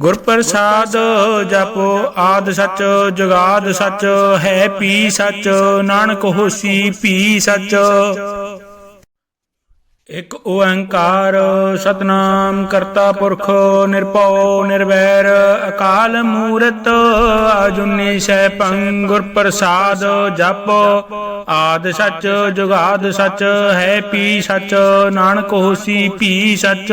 ਗੁਰ ਪ੍ਰਸਾਦ ਜਪੋ ਆਦ ਸੱਚ, ਜੁਗਾਦ ਸਚ, ਹੈ ਪੀ ਸਚ, ਨਾਨਕ ਹੋਸੀ ਪੀ ਸੱਚ। ਇਕ ਓੰਕਾਰ ਸਤਨਾਮ ਕਰਤਾ ਪੁਰਖ, ਨਿਰਭਉ, ਨਿਰਵੈਰ, ਅਕਾਲ ਮੂਰਤ, ਅਜੂਨੀ ਪੰਗ ਗੁਰ ਪ੍ਰਸਾਦ ਜਪ, ਆਦ ਸਚ, ਜੁਗਾਦ ਸਚ, ਹੈ ਪੀ ਸਚ, ਨਾਨਕ ਹੋਸੀ ਪੀ ਸਚ।